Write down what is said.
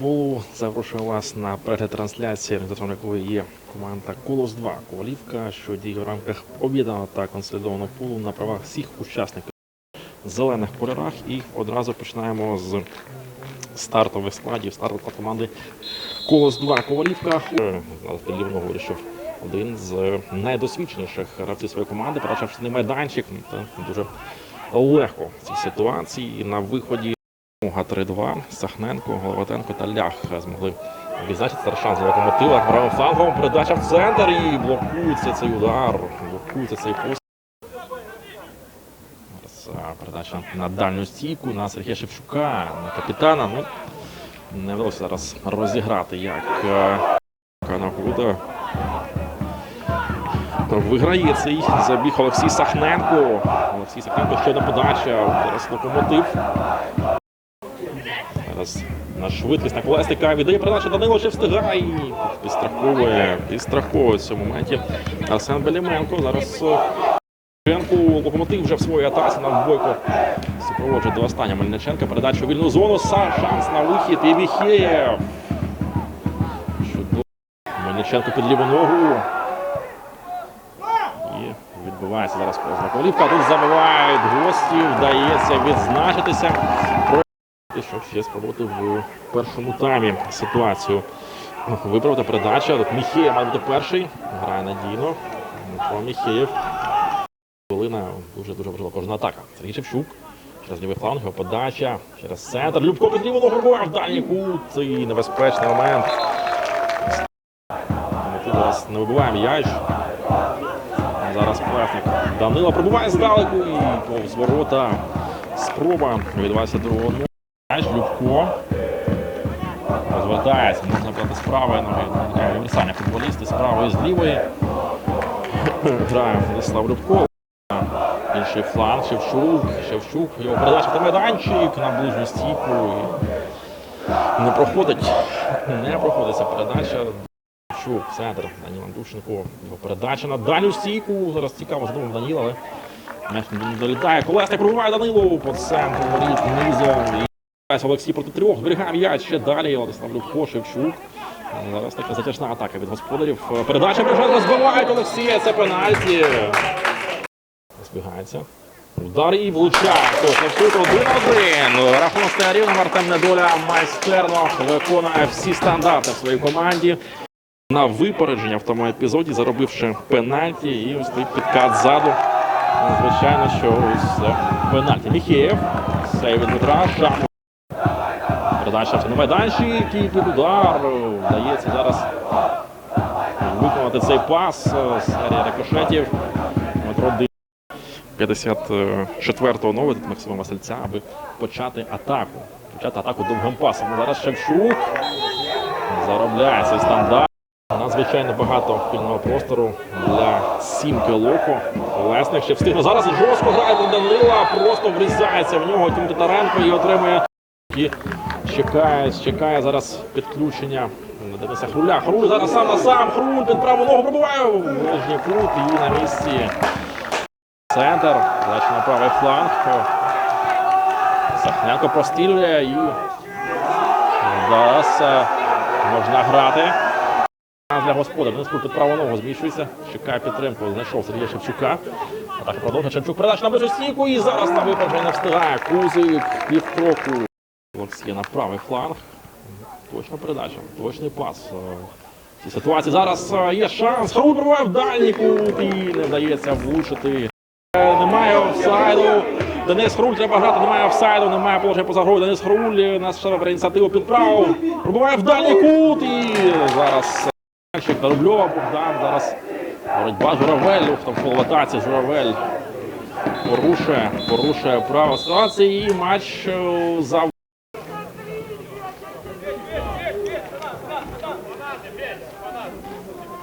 Булу запрошую вас на перегляд трансляції, організатором якої є команда Колос 2 Ковалівка, що діє в рамках об'єднаного та консолідованого пулу на правах всіх учасників в зелених кольорах. І одразу починаємо з стартових складів, стартових команди Колос 2 Ковалівка. Е, Лівно вирішив один з найдосвідченіших гравців своєї команди, передача в майданчик. Дуже легко в цій ситуації на виході. Га 3-2, Сахненко, Головатенко та Лях змогли відзначити старшан з локомотива. Правим флангом передача в центр і блокується цей удар, блокується цей пост. Передача на дальню стійку на Сергія Шевчука, на капітана. Ну, не вдалося зараз розіграти як е. Виграє цей забіг Олексій Сахненко. Олексій Сахненко ще одна подача. Зараз локомотив. Зараз на швидкість на колесника віддає передачу Данило ще встигає. Підстраховує, підстраховує в цьому моменті Арсен Беліменко. Зараз Мельниченко, локомотив вже в своїй атаці на бойко супроводжує до останнього Мельниченка. Передача у вільну зону. Са, шанс на вихід. І Віхєєв. Мельниченко під ліву ногу. Відбувається зараз Колівка. Тут забивають гості. Вдається відзначитися. І щоб ще спробувати в першому таймі ситуацію виправити передача. Тут Міхеєв має бути перший. Грає надійно. Дмитро Міхеєв. Хвилина дуже-дуже важлива кожна атака. Сергій Шевчук. Через лівий фланг, його подача. Через центр. Любко під ногу пробував. Дальній кут. І небезпечний момент. Ми зараз не вибиває м'яч. Зараз Плефник. Данила пробуває здалеку і повз ворота. Спроба від 22-го М'яч, Любко. Розвертається, можна брати з правої ноги. Універсальні футболісти з правої, з лівої. Грає Владислав Любко. Інший фланг, Шевчук, Шевчук, його передача в майданчик на ближню стійку. Не проходить, не проходить ця передача. Шевчук, центр, Даніл Андушенко. Його передача на дальню стійку. Зараз цікаво, задумав Даніла, але не долітає. Колесник пробиває Данилу по центру, воріт низом. Олексій проти трьох, зберігає м'яч ще далі. Владислав Любко, Шевчук. Зараз така затяжна атака від господарів. Передача Брижан розбивають Олексія. Це пенальті. Збігається. Удар і влучає. Шевчук 1-1. Рахунок стає рівним. Артем Недоля майстерно виконує всі стандарти в своїй команді. На випередження в тому епізоді, заробивши пенальті, і ось той підкат ззаду. Звичайно, що ось пенальті. Міхеєв. Сейв від Дмитра. Передача на майданчик і під удар. Вдається зараз виконати цей пас. Серія рикошетів. Дмитро Ди- 54-го номер від Максима Васильця, аби почати атаку. Почати атаку довгим пасом. Зараз Шевчук заробляє цей стандарт. Надзвичайно багато вільного простору для сімки локо. Лесник ще встигне. Зараз жорстко грає до Данила, просто врізається в нього Тім Титаренко і отримує. Чекає, чекає зараз підключення Дениса Хруля. Хруль зараз сам на сам. Хруль під праву ногу пробиває нижній кут і на місці. Центр. Дальше на правий фланг. Сахненко прострілює і е, можна грати. Для господар Денис Круг під праву ногу зміщується. Чекає підтримку. Знайшов Сергія Шевчука. Атака продовжує. Шевчук передача на ближню стійку і зараз на випередження не встигає. Кузик півкроку. Олексій на правий фланг. Точна передача, точний пас. Е, В цій ситуації зараз е, є шанс. Харуль пробиває в дальній кут і не вдається влучити. Е, Немає офсайду. Денис Хруль треба грати, немає офсайду, немає положення поза грою. Денис Хруль нас бере ініціативу під праву. Пробиває в дальній кут і зараз на Рубльова Богдан. Зараз боротьба Журавель. Там в атаці Журавель порушує, порушує право ситуації і матч е, за